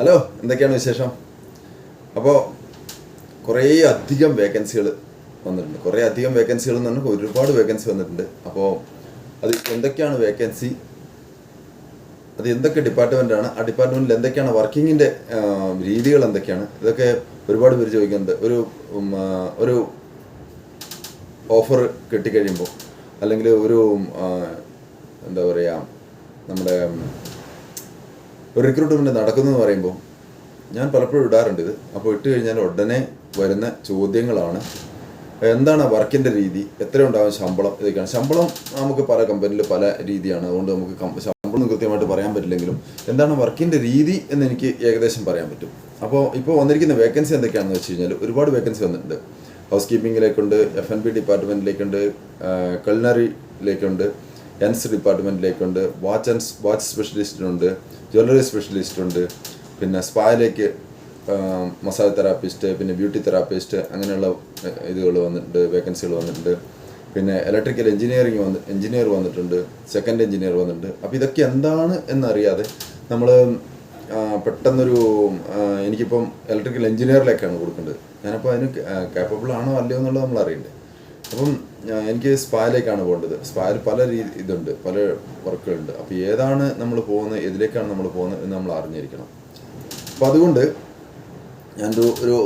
Hello എന്തൊക്കെയാണ് വിശേഷം? അപ്പോൾ കുറേ അധികം വേക്കൻസികൾ വന്നിട്ടുണ്ട്. കുറേ അധികം വേക്കൻസികൾ എന്ന് പറഞ്ഞാൽ ഒരുപാട് വേക്കൻസി വന്നിട്ടുണ്ട്. അപ്പോൾ അത് എന്തൊക്കെയാണ് വേക്കൻസി അത് എന്തൊക്കെ ഡിപ്പാർട്ട്മെന്റാണ് ആ ഡിപ്പാർട്ട്മെന്റിൽ എന്തൊക്കെയാണ് വർക്കിങ്ങിന്റെ രീതികൾ എന്തൊക്കെയാണ്? ഇതൊക്കെ ഒരുപാട് പേര് ചോദിക്കുന്നുണ്ട്. ഒരു ഒരു ഓഫർ കിട്ടിക്കഴിയുമ്പോൾ അല്ലെങ്കിൽ ഒരു എന്താ പറയുക നമ്മുടെ ഒരു നടക്കുന്നു എന്ന് പറയുമ്പോൾ ഞാൻ പലപ്പോഴും ഇടാറുണ്ട് ഇത്. അപ്പോൾ ഇട്ട് കഴിഞ്ഞാൽ ഉടനെ വരുന്ന ചോദ്യങ്ങളാണ്. എന്താണ് വർക്കിന്റെ രീതി? എത്ര ഉണ്ടാവും ശമ്പളം ഇതൊക്കെയാണ്. ശമ്പളം നമുക്ക് പല കമ്പനിയിൽ പല രീതിയാണ്. അതുകൊണ്ട് നമുക്ക് ശമ്പളം കൃത്യമായിട്ട് പറയാൻ പറ്റില്ലെങ്കിലും എന്താണ് വർക്കിന്റെ രീതി എന്ന് എനിക്ക് ഏകദേശം പറയാൻ പറ്റും. അപ്പോൾ ഇപ്പോൾ വന്നിരിക്കുന്ന വേക്കൻസി എന്തൊക്കെയാണെന്ന് വെച്ച് കഴിഞ്ഞാൽ ഒരുപാട് വേക്കൻസി വന്നിട്ടുണ്ട്. ഹൗസ് കീപ്പിങ്ങിലേക്കുണ്ട് എഫ് എൻ ബി ഡിപ്പാർട്ട്മെന്റിലേക്കുണ്ട് കൾനറിയിലേക്കുണ്ട് എൻസ് ഡിപ്പാർട്ട്മെന്റിലേക്കുണ്ട് വാച്ച് ആൻഡ് വാച്ച് സ്പെഷ്യലിസ്റ്റിനുണ്ട് ജ്വല്ലറി സ്പെഷ്യലിസ്റ്റ് പിന്നെ സ്പായിലേക്ക് മസാജ് തെറാപ്പിസ്റ്റ് പിന്നെ ബ്യൂട്ടി തെറാപ്പിസ്റ്റ് അങ്ങനെയുള്ള ഇതുകൾ വന്നിട്ടുണ്ട് വേക്കൻസികൾ വന്നിട്ടുണ്ട്. പിന്നെ ഇലക്ട്രിക്കൽ എഞ്ചിനീയറിംഗ് വന്ന് എഞ്ചിനീയർ വന്നിട്ടുണ്ട് സെക്കൻഡ് എഞ്ചിനീയർ വന്നിട്ടുണ്ട്. അപ്പോൾ ഇതൊക്കെ എന്താണ് എന്നറിയാതെ നമ്മൾ പെട്ടെന്നൊരു എനിക്കിപ്പം ഇലക്ട്രിക്കൽ എഞ്ചിനീയറിലേക്കാണ് കൊടുക്കേണ്ടത്. ഞാനപ്പോൾ അതിന് കാപ്പബിൾ ആണോ അല്ലയോ എന്നുള്ളത് നമ്മൾ അറിയണ്ടേ അപ്പം എനിക്ക് സ്പായിലേക്കാണ് പോകേണ്ടത്. സ്പായിൽ പല രീതി ഇതുണ്ട് പല വർക്കുകളുണ്ട്. അപ്പോൾ ഏതാണ് നമ്മൾ പോകുന്നത് എതിലേക്കാണ് നമ്മൾ പോകുന്നത് എന്ന് നമ്മൾ അറിഞ്ഞിരിക്കണം. അപ്പം അതുകൊണ്ട് ഞാനൊരു ഒരു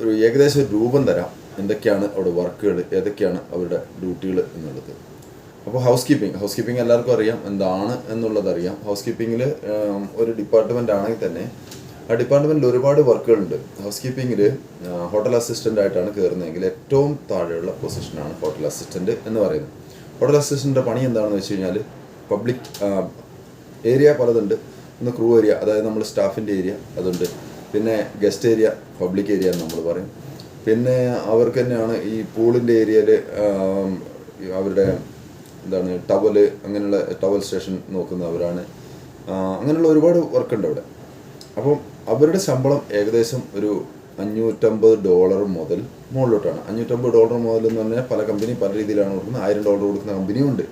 ഒരു ഏകദേശം ഒരു രൂപം തരാം. എന്തൊക്കെയാണ് അവിടെ വർക്കുകൾ ഏതൊക്കെയാണ് അവരുടെ ഡ്യൂട്ടികൾ എന്നുള്ളത്. അപ്പോൾ ഹൗസ് കീപ്പിംഗ് ഹൗസ് കീപ്പിംഗ് എല്ലാവർക്കും അറിയാം. എന്താണ് എന്നുള്ളത് അറിയാം. ഹൗസ് കീപ്പിങ്ങിൽ ഒരു ഡിപ്പാർട്ട്മെന്റ് ആണെങ്കിൽ തന്നെ ആ ഡിപ്പാർട്ട്മെന്റിൽ ഒരുപാട് വർക്കുകളുണ്ട് ഹൗസ് കീപ്പിംഗിൽ ഹോട്ടൽ അസിസ്റ്റന്റ് ആയിട്ടാണ് കയറുന്നതെങ്കിൽ ഏറ്റവും താഴെയുള്ള പൊസിഷനാണ് ഹോട്ടൽ അസിസ്റ്റന്റ് എന്ന് പറയുന്നത്. ഹോട്ടൽ അസിസ്റ്റന്റിന്റെ പണി എന്താണെന്ന് വെച്ച് കഴിഞ്ഞാൽ പബ്ലിക് ഏരിയ പലതുണ്ട്. ഒന്ന് ക്രൂ ഏരിയ അതായത് നമ്മൾ സ്റ്റാഫിന്റെ ഏരിയ അതുണ്ട്. പിന്നെ ഗസ്റ്റ് ഏരിയ പബ്ലിക് ഏരിയ എന്ന് നമ്മൾ പറയും. പിന്നെ അവർക്ക് തന്നെയാണ് ഈ പൂളിന്റെ ഏരിയയിൽ അവരുടെ എന്താണ് ടവൽ അങ്ങനെയുള്ള ടവൽ സ്റ്റേഷൻ നോക്കുന്നവരാണ്. അങ്ങനെയുള്ള ഒരുപാട് വർക്കുണ്ട് അവിടെ. അപ്പം അവരുടെ ശമ്പളം ഏകദേശം ഒരു അഞ്ഞൂറ്റമ്പത് ഡോളർ മുതൽ മുകളിലോട്ടാണ്. അഞ്ഞൂറ്റമ്പത് ഡോളർ മുതൽ എന്ന് പറഞ്ഞാൽ പല കമ്പനി പല രീതിയിലാണ് കൊടുക്കുന്നത്. ആയിരം ഡോളർ കൊടുക്കുന്ന കമ്പനിയും ഉണ്ട്.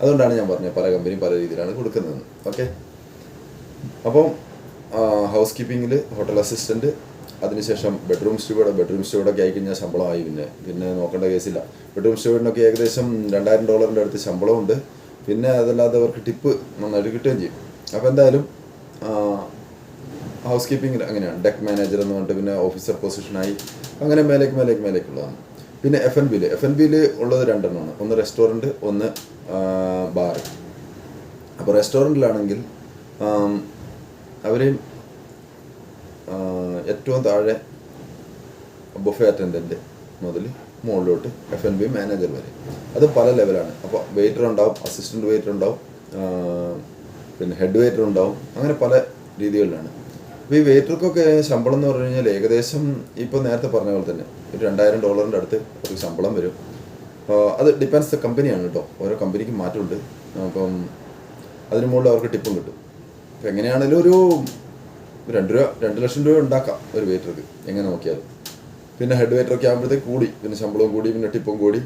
അതുകൊണ്ടാണ് ഞാൻ പറഞ്ഞത് പല കമ്പനി പല രീതിയിലാണ് കൊടുക്കുന്നത് ഓക്കെ അപ്പം ഹൗസ് കീപ്പിങ്ങിൽ ഹോട്ടൽ അസിസ്റ്റന്റ് അതിനുശേഷം ബെഡ്റൂം സ്റ്റുവേഡ് ബെഡ്റൂം സ്റ്റുവേഡൊക്കെ ആയി കഴിഞ്ഞാൽ ശമ്പളമായി പിന്നെ. പിന്നെ നോക്കേണ്ട കേസില്ല. ബെഡ്റൂം സ്റ്റുവേഡിനൊക്കെ ഏകദേശം രണ്ടായിരം ഡോളറിന്റെ അടുത്ത് ശമ്പളമുണ്ട്. പിന്നെ അതല്ലാതെ അവർക്ക് ടിപ്പ് നന്നായിട്ട് കിട്ടുകയും ചെയ്യും. അപ്പോൾ എന്തായാലും ഹൗസ് കീപ്പിംഗ് അങ്ങനെയാണ്. ഡെക്ക് മാനേജർ എന്ന് പറഞ്ഞിട്ട് പിന്നെ ഓഫീസർ പൊസിഷനായി അങ്ങനെ മേലേക്ക് മേലേക്ക് മേലേക്കുള്ളതാണ്. പിന്നെ എഫ് എൻ ബിയിൽ എഫ് എൻ ബിയിൽ ഉള്ളത് രണ്ടെണ്ണമാണ്. ഒന്ന് റെസ്റ്റോറന്റ് ഒന്ന് ബാർ അപ്പോൾ റെസ്റ്റോറന്റിലാണെങ്കിൽ അവരെയും ഏറ്റവും താഴെ ബുഫേ അറ്റൻഡന്റ് മുതൽ മുകളിലോട്ട് എഫ് എൻ ബി മാനേജർ വരെ. അത് പല ലെവലാണ് അപ്പോൾ വെയിറ്റർ ഉണ്ടാവും അസിസ്റ്റന്റ് വെയിറ്റർ ഉണ്ടാവും പിന്നെ ഹെഡ് വെയിറ്റർ ഉണ്ടാവും. അങ്ങനെ പല രീതികളിലാണ്. ഈ വെയിറ്റർക്കൊക്കെ ശമ്പളം എന്ന് പറഞ്ഞു കഴിഞ്ഞാൽ ഏകദേശം ഇപ്പോൾ നേരത്തെ പറഞ്ഞ പോലെ തന്നെ ഒരു രണ്ടായിരം ഡോളറിന്റെ അടുത്ത് അവർക്ക് ശമ്പളം വരും. അത് ഡിപ്പെൻസ് കമ്പനിയാണ് കേട്ടോ ഓരോ കമ്പനിക്കും മാറ്റമുണ്ട്. അപ്പം അതിന് മുകളിൽ അവർക്ക് ടിപ്പും കിട്ടും. അപ്പം എങ്ങനെയാണെങ്കിലും ഒരു രണ്ട് രൂപ രണ്ട് ലക്ഷം രൂപ ഉണ്ടാക്കാം ഒരു വെയിറ്റർക്ക് എങ്ങനെ നോക്കിയാലും. പിന്നെ ഹെഡ് വെയിറ്ററൊക്കെ ആകുമ്പോഴത്തേക്ക് കൂടി പിന്നെ ശമ്പളവും കൂടി പിന്നെ ടിപ്പും കൂടി.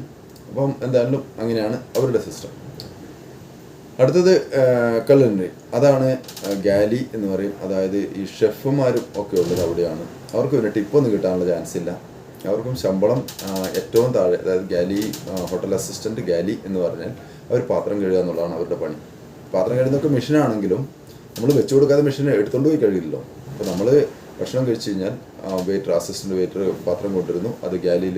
അപ്പം എന്തായാലും അങ്ങനെയാണ് അവരുടെ സിസ്റ്റം അടുത്തത് കല്ലറി അതാണ് ഗാലി എന്ന് പറയും. അതായത് ഈ ഷെഫുമാരും ഒക്കെ ഉള്ളത് അവിടെയാണ്. അവർക്ക് പിന്നെ ടിപ്പൊന്നും കിട്ടാനുള്ള ചാൻസ് ഇല്ല. അവർക്കും ശമ്പളം ഏറ്റവും താഴെ അതായത് ഗാലി ഹോട്ടൽ അസിസ്റ്റന്റ് ഗാലി എന്ന് പറഞ്ഞാൽ അവർ പാത്രം കഴുകുക എന്നുള്ളതാണ് അവരുടെ പണി. പാത്രം കഴുകുന്നൊക്കെ മെഷീനാണെങ്കിലും നമ്മൾ വെച്ച് കൊടുക്കാതെ മെഷീൻ എടുത്തുകൊണ്ട് പോയി കഴിയില്ലല്ലോ അപ്പോൾ നമ്മൾ ഭക്ഷണം കഴിച്ചു കഴിഞ്ഞാൽ വെയിറ്റർ അസിസ്റ്റന്റ് വെയിറ്റർ പാത്രം കൊണ്ടുവരുന്നു. അത് ഗാലിയിൽ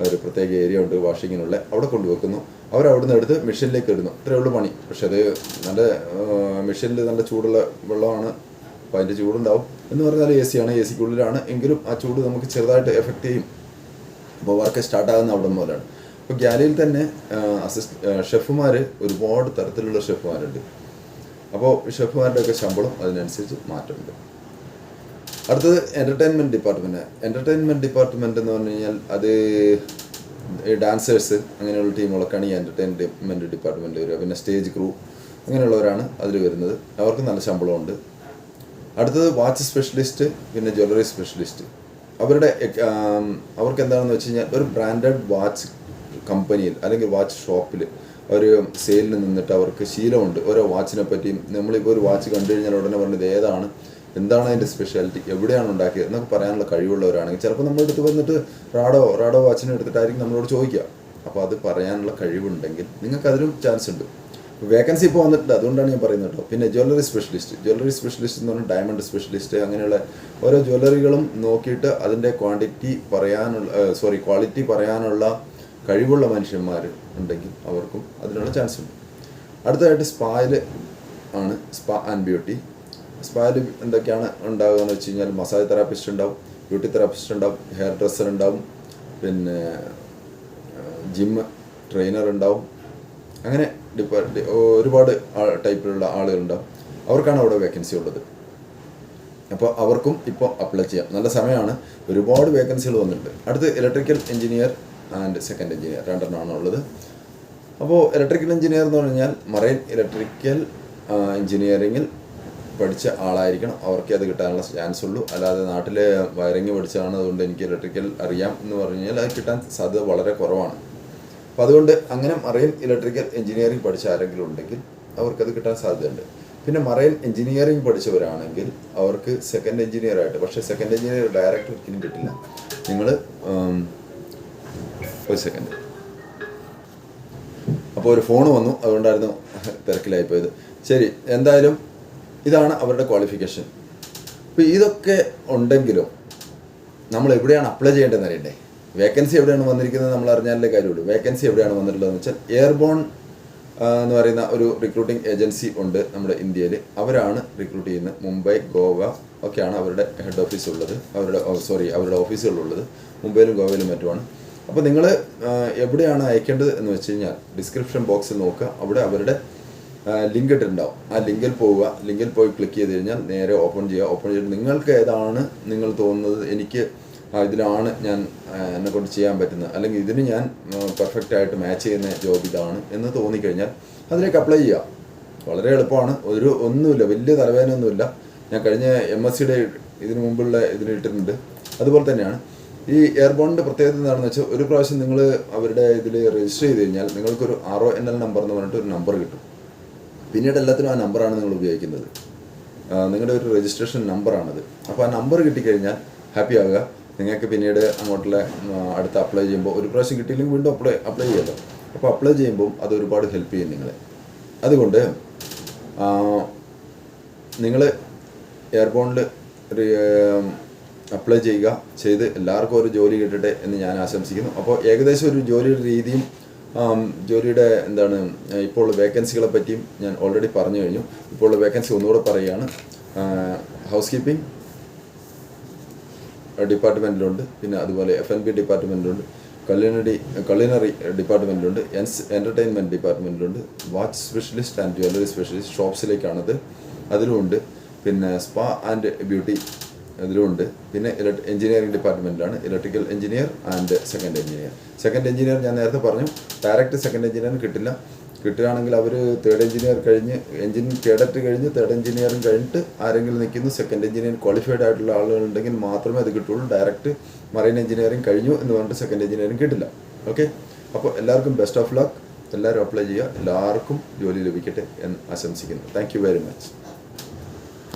ഒരു പ്രത്യേക ഏരിയ ഉണ്ട് വാഷിങ്ങിനുള്ള അവിടെ കൊണ്ടുവെക്കുന്നു. അവർ അവിടെ നിന്ന് എടുത്ത് മെഷീനിലേക്ക് ഇടുന്നു. ഇത്രയേ ഉള്ളൂ പണി. പക്ഷെ അത് നല്ല മെഷീനിൽ നല്ല ചൂടുള്ള വെള്ളമാണ്. അപ്പോൾ അതിന്റെ ചൂടുണ്ടാവും. എന്ന് പറഞ്ഞാൽ എ സിയാണ് എ സിക്കുള്ളിലാണ് എങ്കിലും ആ ചൂട് നമുക്ക് ചെറുതായിട്ട് എഫക്റ്റ് ചെയ്യും. അപ്പോൾ വർക്ക് സ്റ്റാർട്ടാകുന്ന അവിടെ മുതലാണ്. അപ്പോൾ ഗ്യാലിയിൽ തന്നെ അസിസ്റ്റ് ഷെഫുമാർ ഒരുപാട് തരത്തിലുള്ള ഷെഫുമാരുണ്ട് അപ്പോൾ ഷെഫുമാരുടെയൊക്കെ ശമ്പളം അതിനനുസരിച്ച് മാറ്റമുണ്ട്. അടുത്തത് എന്റർടൈൻമെന്റ് ഡിപ്പാർട്ട്മെന്റ് എന്റർടൈൻമെന്റ് ഡിപ്പാർട്ട്മെന്റ് എന്ന് പറഞ്ഞു കഴിഞ്ഞാൽ അത് ഡാൻസേഴ്സ് അങ്ങനെയുള്ള ടീമുകളൊക്കെയാണ് ഈ എന്റർടൈൻമെന്റ് ഡിപ്പാർട്ട്മെന്റ് വരിക. പിന്നെ സ്റ്റേജ് ക്രൂ അങ്ങനെയുള്ളവരാണ് അതിൽ വരുന്നത്. അവർക്ക് നല്ല ശമ്പളമുണ്ട്. അടുത്തത് വാച്ച് സ്പെഷ്യലിസ്റ്റ് പിന്നെ ജ്വല്ലറി സ്പെഷ്യലിസ്റ്റ് അവരുടെ അവർക്ക് എന്താണെന്ന് വെച്ച് കഴിഞ്ഞാൽ ഒരു ബ്രാൻഡഡ് വാച്ച് കമ്പനിയിൽ അല്ലെങ്കിൽ വാച്ച് ഷോപ്പിൽ ഒരു സെയിലിന് നിന്നിട്ട് അവർക്ക് ശീലമുണ്ട്. ഓരോ വാച്ചിനെ പറ്റിയും. നമ്മളിപ്പോൾ ഒരു വാച്ച് കണ്ടു കഴിഞ്ഞാൽ ഉടനെ പറഞ്ഞത് ഏതാണ്? എന്താണ് അതിന്റെ സ്പെഷ്യാലിറ്റി എവിടെയാണ് ഉണ്ടാക്കിയത്? എന്നൊക്കെ പറയാനുള്ള കഴിവുള്ളവരാണെങ്കിൽ ചിലപ്പോൾ നമ്മുടെ അടുത്ത് വന്നിട്ട് റാഡോ റാഡോ വാച്ചിനെ എടുത്തിട്ടായിരിക്കും നമ്മളോട് ചോദിക്കുക. അപ്പോൾ അത് പറയാനുള്ള കഴിവുണ്ടെങ്കിൽ നിങ്ങൾക്ക് അതിനും ചാൻസ് ഉണ്ട്. വേക്കൻസി ഇപ്പോൾ വന്നിട്ടുണ്ട്. അതുകൊണ്ടാണ് ഞാൻ പറയുന്നത് കേട്ടോ. പിന്നെ ജ്വല്ലറി സ്പെഷ്യലിസ്റ്റ് ജ്വല്ലറി സ്പെഷ്യലിസ്റ്റ് എന്ന് പറഞ്ഞാൽ ഡയമണ്ട് സ്പെഷ്യലിസ്റ്റ് അങ്ങനെയുള്ള ഓരോ ജ്വല്ലറികളും നോക്കിയിട്ട് അതിന്റെ ക്വാണ്ടിറ്റി പറയാനുള്ള സോറി ക്വാളിറ്റി പറയാനുള്ള കഴിവുള്ള മനുഷ്യന്മാർ ഉണ്ടെങ്കിൽ അവർക്കും അതിനുള്ള ചാൻസ് ഉണ്ട്. അടുത്തതായിട്ട് സ്പായിൽ ആണ് സ്പാ ആൻഡ് ബ്യൂട്ടി സ്പായിൽ എന്തൊക്കെയാണ് ഉണ്ടാവുക എന്ന് വെച്ച് കഴിഞ്ഞാൽ മസാജ് തെറാപ്പിസ്റ്റ് ഉണ്ടാവും ബ്യൂട്ടി തെറാപ്പിസ്റ്റ് ഉണ്ടാവും ഹെയർ ഡ്രസ്സർ ഉണ്ടാവും പിന്നെ ജിം ട്രെയിനർ ഉണ്ടാവും. അങ്ങനെ ഡിപ്പാർട്ട് ഒരുപാട് ടൈപ്പിലുള്ള ആളുകളുണ്ടാവും. അവർക്കാണ് അവിടെ വേക്കൻസി ഉള്ളത്. അപ്പോൾ അവർക്കും ഇപ്പോൾ അപ്ലൈ ചെയ്യാം. നല്ല സമയമാണ്. ഒരുപാട് വേക്കൻസികൾ വന്നിട്ടുണ്ട്. അടുത്ത് electrical engineer and second engineer രണ്ടെണ്ണമാണ് ഉള്ളത്. അപ്പോൾ ഇലക്ട്രിക്കൽ എഞ്ചിനീയർ എന്ന് പറഞ്ഞാൽ മറൈൻ ഇലക്ട്രിക്കൽ എഞ്ചിനീയറിങ്ങിൽ പഠിച്ച ആളായിരിക്കണം. അവർക്കേ അത് കിട്ടാനുള്ള ചാൻസ് ഉള്ളൂ അല്ലാതെ നാട്ടിൽ വയറിങ് പഠിച്ചതാണ്. അതുകൊണ്ട് എനിക്ക് ഇലക്ട്രിക്കൽ അറിയാം എന്ന് പറഞ്ഞു കഴിഞ്ഞാൽ അത് കിട്ടാൻ സാധ്യത വളരെ കുറവാണ്. അപ്പോൾ അതുകൊണ്ട് അങ്ങനെ മറൈൻ ഇലക്ട്രിക്കൽ എഞ്ചിനീയറിംഗ് പഠിച്ച ആരെങ്കിലും ഉണ്ടെങ്കിൽ അവർക്കത് കിട്ടാൻ സാധ്യതയുണ്ട്. പിന്നെ മറൈൻ എഞ്ചിനീയറിംഗ് പഠിച്ചവരാണെങ്കിൽ അവർക്ക് സെക്കൻഡ് എഞ്ചിനീയർ ആയിട്ട് പക്ഷേ സെക്കൻഡ് എഞ്ചിനീയർ ഡയറക്റ്റ് ഒരിക്കലും കിട്ടില്ല. നിങ്ങൾ ഒരു സെക്കൻഡ് അപ്പോൾ ഒരു ഫോൺ വന്നു. അതുകൊണ്ടായിരുന്നു തിരക്കിലായിപ്പോയത്. ശരി എന്തായാലും ഇതാണ് അവരുടെ ക്വാളിഫിക്കേഷൻ അപ്പോൾ ഇതൊക്കെ ഉണ്ടെങ്കിലും നമ്മൾ എവിടെയാണ് അപ്ലൈ ചെയ്യേണ്ടതെന്ന് അറിയണ്ടേ? വേക്കൻസി എവിടെയാണ് വന്നിരിക്കുന്നത് നമ്മൾ അറിഞ്ഞാലേ കാര്യമുള്ളൂ. വേക്കൻസി എവിടെയാണ് വന്നിട്ടുള്ളതെന്ന് വെച്ചാൽ എയർബോൺ എന്ന് പറയുന്ന ഒരു റിക്രൂട്ടിംഗ് ഏജൻസി ഉണ്ട് നമ്മുടെ ഇന്ത്യയിൽ. അവരാണ് റിക്രൂട്ട് ചെയ്യുന്നത്. മുംബൈ ഗോവ ഒക്കെയാണ് അവരുടെ ഹെഡ് ഓഫീസ് ഉള്ളത്. അവരുടെ സോറി അവരുടെ ഓഫീസുകളുള്ളത് മുംബൈയിലും ഗോവയിലും മറ്റുമാണ്. അപ്പോൾ നിങ്ങൾ എവിടെയാണ് അയക്കേണ്ടത് എന്ന് വെച്ച് കഴിഞ്ഞാൽ ഡിസ്ക്രിപ്ഷൻ ബോക്സിൽ നോക്കുക. അവിടെ അവരുടെ ലിങ്ക് ഇട്ടിട്ടുണ്ടാവും. ആ ലിങ്കിൽ പോവുക. ലിങ്കിൽ പോയി ക്ലിക്ക് ചെയ്ത് കഴിഞ്ഞാൽ നേരെ ഓപ്പൺ ചെയ്യുക. ഓപ്പൺ ചെയ്ത് നിങ്ങൾക്ക് ഏതാണ് നിങ്ങൾ തോന്നുന്നത് എനിക്ക് ഇതിലാണ് ഞാൻ എന്നെ കൊണ്ട് ചെയ്യാൻ പറ്റുന്നത്. അല്ലെങ്കിൽ ഇതിന് ഞാൻ പെർഫെക്റ്റ് ആയിട്ട് മാച്ച് ചെയ്യുന്ന ജോബ് ഇതാണ് എന്ന് തോന്നിക്കഴിഞ്ഞാൽ അതിലേക്ക് അപ്ലൈ ചെയ്യുക. വളരെ എളുപ്പമാണ്. ഒരു ഒന്നുമില്ല. വലിയ തലവേദനയൊന്നുമില്ല. ഞാൻ കഴിഞ്ഞ എം എസ് സിയുടെ ഇതിനു മുമ്പുള്ള ഇതിന് ഇട്ടിട്ടുണ്ട്. അതുപോലെ തന്നെയാണ്. ഈ എയർബോണിന്റെ പ്രത്യേകത എന്താണെന്ന് വെച്ചാൽ ഒരു പ്രാവശ്യം നിങ്ങൾ അവരുടെ ഇതിൽ രജിസ്റ്റർ ചെയ്ത് കഴിഞ്ഞാൽ നിങ്ങൾക്കൊരു R O N L number എന്ന് പറഞ്ഞിട്ട് ഒരു നമ്പർ കിട്ടും. പിന്നീട് എല്ലാത്തിനും ആ നമ്പറാണ് നിങ്ങൾ ഉപയോഗിക്കുന്നത്. നിങ്ങളുടെ ഒരു രജിസ്ട്രേഷൻ നമ്പറാണത്. അപ്പോൾ ആ നമ്പർ കിട്ടിക്കഴിഞ്ഞാൽ ഹാപ്പി ആവുക. നിങ്ങൾക്ക് പിന്നീട് അങ്ങോട്ടുള്ള അടുത്ത അപ്ലൈ ചെയ്യുമ്പോൾ ഒരു പ്രാവശ്യം കിട്ടിയില്ലെങ്കിൽ വീണ്ടും അപ്ലൈ അപ്ലൈ ചെയ്യാമല്ലോ അപ്പോൾ അപ്ലൈ ചെയ്യുമ്പോൾ അത് ഒരുപാട് ഹെൽപ്പ് ചെയ്യും നിങ്ങളെ. അതുകൊണ്ട് നിങ്ങൾ എയർബോണിൽ അപ്ലൈ ചെയ്യുക. ചെയ്ത് എല്ലാവർക്കും ഒരു ജോലി കിട്ടട്ടെ എന്ന് ഞാൻ ആശംസിക്കുന്നു. അപ്പോൾ ഏകദേശം ഒരു ജോലിയുടെ രീതിയും ജോലിയുടെ എന്താണ് ഇപ്പോൾ വേക്കൻസികളെ പറ്റിയും ഞാൻ ഓൾറെഡി പറഞ്ഞു കഴിഞ്ഞു. ഇപ്പോൾ വേക്കൻസി ഒന്നുകൂടെ പറയുകയാണ്. ഹൗസ് കീപ്പിംഗ് ഡിപ്പാർട്ട്മെന്റിലുണ്ട് പിന്നെ അതുപോലെ എഫ് എൻ ബി ഡിപ്പാർട്ട്മെന്റിലുണ്ട് കള്ളിനറി കള്ളിനറി ഡിപ്പാർട്ട്മെന്റിലുണ്ട് എൻസ് entertainment ഡിപ്പാർട്ട്മെന്റിലുണ്ട് watch specialist and jewellery specialist ഷോപ്സിലേക്കാണത് അതിലുമുണ്ട്. പിന്നെ സ്പാ ആൻഡ് ബ്യൂട്ടി അതിലുമുണ്ട് പിന്നെ ഇലക്ട് engineering ഡിപ്പാർട്ട്മെന്റിലാണ് electrical engineer and second engineer second engineer ഞാൻ നേരത്തെ പറഞ്ഞു ഡയറക്റ്റ് സെക്കൻഡ് എഞ്ചിനീയർ കിട്ടില്ല. കിട്ടുകയാണെങ്കിൽ അവർ തേർഡ് എഞ്ചിനീയർ കഴിഞ്ഞ് എഞ്ചിൻ കേഡറ്റ് കഴിഞ്ഞ് തേർഡ് എഞ്ചിനീയറും കഴിഞ്ഞിട്ട് ആരെങ്കിലും നിൽക്കുന്നു സെക്കൻഡ് എഞ്ചിനീയർ ക്വാളിഫൈഡ് ആയിട്ടുള്ള ആളുകളുണ്ടെങ്കിൽ മാത്രമേ അത് കിട്ടുള്ളൂ ഡയറക്റ്റ് മറൈൻ എഞ്ചിനീയറിംഗ് കഴിഞ്ഞു എന്ന് പറഞ്ഞിട്ട് സെക്കൻഡ് എഞ്ചിനീയറിംഗ് കിട്ടില്ല. ഓക്കെ അപ്പോൾ എല്ലാവർക്കും ബെസ്റ്റ് ഓഫ് ലക്ക് എല്ലാവരും അപ്ലൈ ചെയ്യുക. എല്ലാവർക്കും ജോലി ലഭിക്കട്ടെ എന്ന് ആശംസിക്കുന്നു. Thank very much